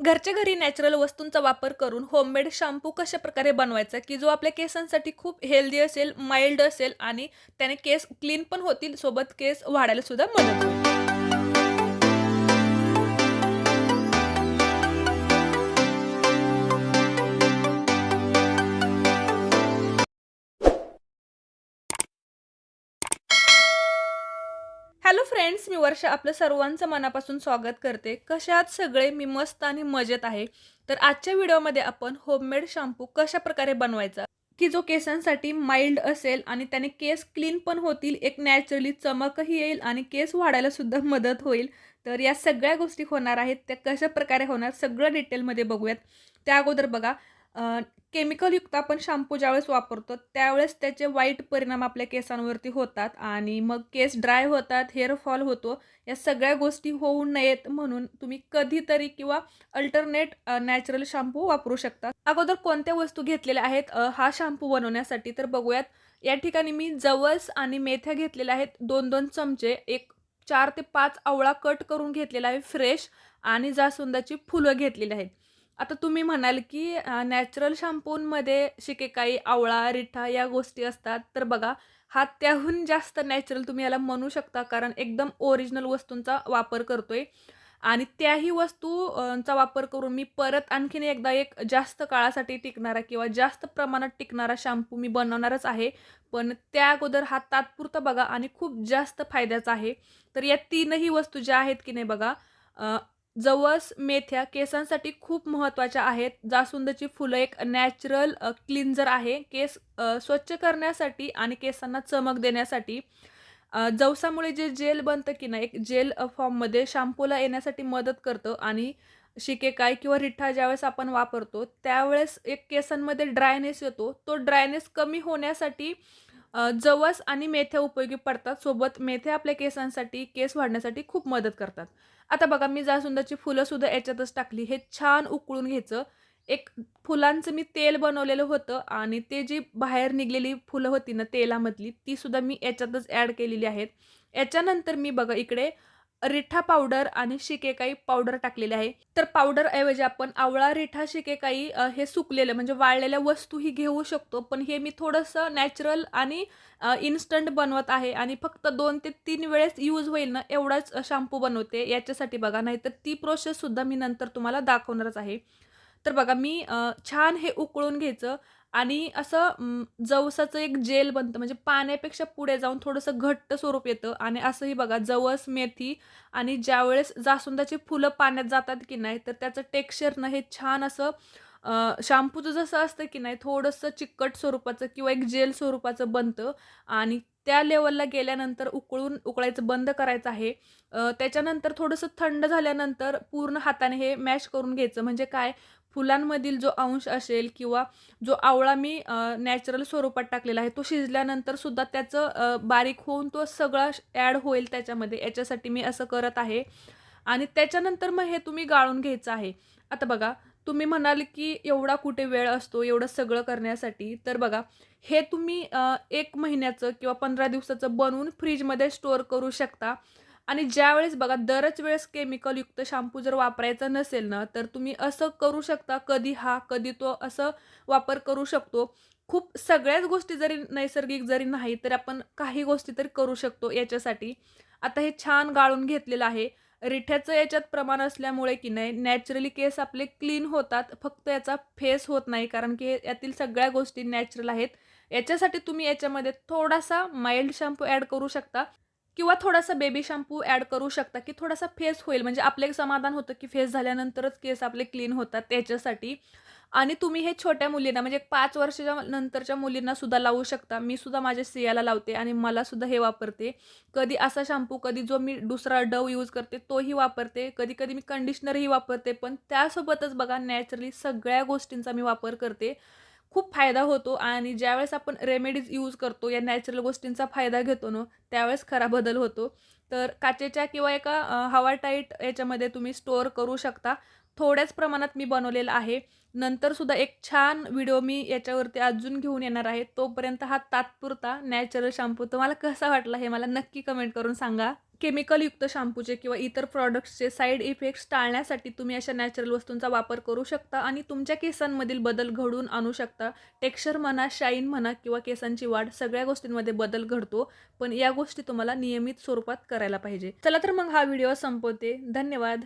घरच्या घरी नॅचरल वस्तूंचा वापर करून होममेड शॅम्पू कशा प्रकारे बनवायचा? की जो आपल्या केसांसाठी खूप हेल्दी असेल माइल्ड असेल आणि त्याने केस क्लीन पण होतील सोबत केस वाढायला सुद्धा मदत होईल. हॅलो फ्रेंड्स मी वर्षा. आपलं सर्वांचं मनापासून स्वागत करते. कशात सगळे मी मस्त आणि मजेत आहे. तर आजच्या व्हिडिओमध्ये आपण होममेड शॅम्पू कशा प्रकारे बनवायचा? की जो केसांसाठी माइल्ड असेल आणि त्याने केस क्लीन पण होतील एक नॅचरली चमकही येईल आणि केस वाढायला सुद्धा मदत होईल. तर या सगळ्या गोष्टी होणार आहेत. त्या कशा प्रकारे होणार सगळं डिटेलमध्ये बघूयात. त्या अगोदर बघा. केमिकलयुक्त आपण शॅम्पू ज्यावेळेस वापरतो त्यावेळेस त्याचे वाईट परिणाम आपल्या केसांवरती होतात आणि मग केस ड्राय होतात हेअरफॉल होतो या सगळ्या गोष्टी होऊ नयेत म्हणून तुम्ही कधीतरी किंवा अल्टरनेट नॅचरल शॅम्पू वापरू शकता. अगोदर कोणत्या वस्तू घेतलेल्या आहेत हा शॅम्पू बनवण्यासाठी? तर बघूयात या ठिकाणी मी जवस आणि मेथ्या घेतलेल्या आहेत दोन दोन चमचे. एक चार ते पाच आवळा कट करून घेतलेला आहे फ्रेश आणि जास्वंदाची फुलं घेतलेली आहेत. आता तुम्ही म्हणाल की नॅचरल शॅम्पूंमध्ये शिकेकाई आवळा रिठा या गोष्टी असतात. तर बघा हा त्याहून जास्त नॅचरल तुम्ही याला म्हणू शकता कारण एकदम ओरिजिनल वस्तूंचा वापर करतोय. आणि त्याही वस्तूंचा वापर करून मी परत आणखीन एकदा एक जास्त काळासाठी टिकणारा किंवा जास्त प्रमाणात टिकणारा शॅम्पू मी बनवणारच आहे. पण त्या अगोदर हा तात्पुरता बघा आणि खूप जास्त फायद्याचा आहे. तर या तीनही वस्तू ज्या आहेत की नाही बघा जवस मेथ्या केसांसाठी खूप महत्त्वाच्या आहेत. जास्वंदाची फुलं एक नॅचरल क्लिन्झर आहे. केस स्वच्छ करण्यासाठी आणि केसांना चमक देण्यासाठी जवसामुळे जे जेल बनतं की ना एक जेल फॉर्ममध्ये शॅम्पूला येण्यासाठी मदत करतं आणि शिकेकाय किंवा रिठा ज्यावेळेस आपण वापरतो त्यावेळेस एक केसांमध्ये ड्रायनेस येतो. तो ड्रायनेस कमी होण्यासाठी जवस आणि मेथ्या उपयोगी पडतात. सोबत मेथ्या आपल्या केसांसाठी केस वाढण्यासाठी खूप मदत करतात. आता बघा मी जास्वंदाची फुलंसुद्धा याच्यातच टाकली. हे छान उकळून घ्यायचं. एक फुलांचं मी तेल बनवलेलं होतं आणि ते जी बाहेर निघलेली फुलं होती ना तेलामधली तीसुद्धा मी याच्यातच ॲड केलेली आहेत. याच्यानंतर मी बघा इकडे रिठा पावडर आणि शिकेकाई पावडर टाकलेले आहे. तर पावडर ऐवजी आपण आवळा रिठा शिकेकाई हे सुकलेलं म्हणजे वाळलेल्या वस्तूही घेऊ शकतो. पण हे मी थोडंसं नॅचरल आणि इन्स्टंट बनवत आहे आणि फक्त दोन ते तीन वेळेस यूज होईल ना एवढाच शॅम्पू बनवते. याच्यासाठी बघा नाहीतर ती प्रोसेससुद्धा मी नंतर तुम्हाला दाखवणारच आहे. तर बघा मी छान हे उकळून घ्यायचं. आणि असं जवसाचं एक जेल बनतं. म्हणजे पाण्यापेक्षा पुढे जाऊन थोडंसं घट्ट स्वरूप येतं. आणि असंही बघा जवस मेथी आणि ज्यावेळेस जास्वंदाची फुलं पाण्यात जातात की नाही तर त्याचं टेक्स्चरनं हे छान असं शाम्पूचं शॅम्पूचं जसं असतं की नाही थोडंसं चिकट स्वरूपाचं किंवा एक जेल स्वरूपाचं बनतं. आणि त्या लेवलला गेल्यानंतर उकळून उकळायचं बंद करायचं आहे. त्याच्यानंतर थोडंसं थंड झाल्यानंतर पूर्ण हाताने हे मॅश करून घ्यायचं. म्हणजे काय? फुलांमधील जो अंश असेल किंवा जो आवळा मी नॅचरल स्वरूपात टाकलेला आहे तो शिजल्यानंतर सुद्धा त्याचं बारीक होऊन तो सगळा ॲड होईल त्याच्यामध्ये. याच्यासाठी मी असं करत आहे. आणि त्याच्यानंतर मग हे तुम्ही गाळून घ्यायचं आहे. आता बघा तुम्ही म्हणाल की एवढा कुठे वेळ असतो एवढं सगळं करण्यासाठी. तर बघा हे तुम्ही एक महिन्याचं किंवा पंधरा दिवसाचं बनवून फ्रीजमध्ये स्टोअर करू शकता. आणि ज्यावेळेस बघा दरच वेळेस केमिकलयुक्त शॅम्पू जर वापरायचा नसेल ना तर तुम्ही असं करू शकता कधी हा कधी तो असं वापर करू शकतो. खूप सगळ्याच गोष्टी जरी नैसर्गिक जरी नाही तर आपण काही गोष्टी तरी करू शकतो याच्यासाठी. आता हे छान गाळून घेतलेलं आहे. रिठ्याचं याच्यात प्रमाण असल्यामुळे की नाही नॅचरली केस आपले क्लीन होतात फक्त याचा फेस होत नाही कारण की हे- यातील सगळ्या गोष्टी नॅचरल आहेत. याच्यासाठी तुम्ही याच्यामध्ये थोडासा माइल्ड शॅम्पू ॲड करू शकता. किंवा थोडासा बेबी शॅम्पू ॲड करू शकता की थोडासा फेस होईल. म्हणजे आपलं एक समाधान होतं की फेस झाल्यानंतरच केस आपले क्लीन होतात त्याच्यासाठी. आणि तुम्ही हे छोट्या मुलींना म्हणजे एक पाच वर्षाच्या नंतरच्या मुलींना सुद्धा लावू शकता. मी सुद्धा माझ्या स्त्रियाला लावते आणि मला सुद्धा हे वापरते. कधी असा शॅम्पू कधी जो मी दुसरा डव यूज करते तोही वापरते. कधी कधी मी कंडिशनरही वापरते पण त्यासोबतच बघा नॅचरली सगळ्या गोष्टींचा मी वापर करते. खूप फायदा होतो आणि ज्यावेळेस आपण रेमेडीज यूज करतो या नॅचरल गोष्टींचा फायदा घेतो ना त्यावेळेस खरा बदल होतो. तर काचेच्या किंवा एका हवा टाईट याच्यामध्ये तुम्ही स्टोअर करू शकता. थोड्याच प्रमाणात मी बनवलेलं आहे. नंतरसुद्धा एक छान व्हिडिओ मी याच्यावरती अजून घेऊन येणार आहे. तोपर्यंत हा तात्पुरता नॅचरल शॅम्पू तुम्हाला कसा वाटला हे मला नक्की कमेंट करून सांगा. केमिकलयुक्त शॅम्पूचे किंवा इतर प्रॉडक्ट्सचे साईड इफेक्ट्स टाळण्यासाठी तुम्ही अशा नॅचरल वस्तूंचा वापर करू शकता आणि तुमच्या केसांमधील बदल घडवून आणू शकता. टेक्स्चर म्हणा शाईन म्हणा किंवा केसांची वाढ सगळ्या गोष्टींमध्ये बदल घडतो पण या गोष्टी तुम्हाला नियमित स्वरूपात करायला पाहिजे. चला तर मग हा व्हिडिओ संपवते. धन्यवाद.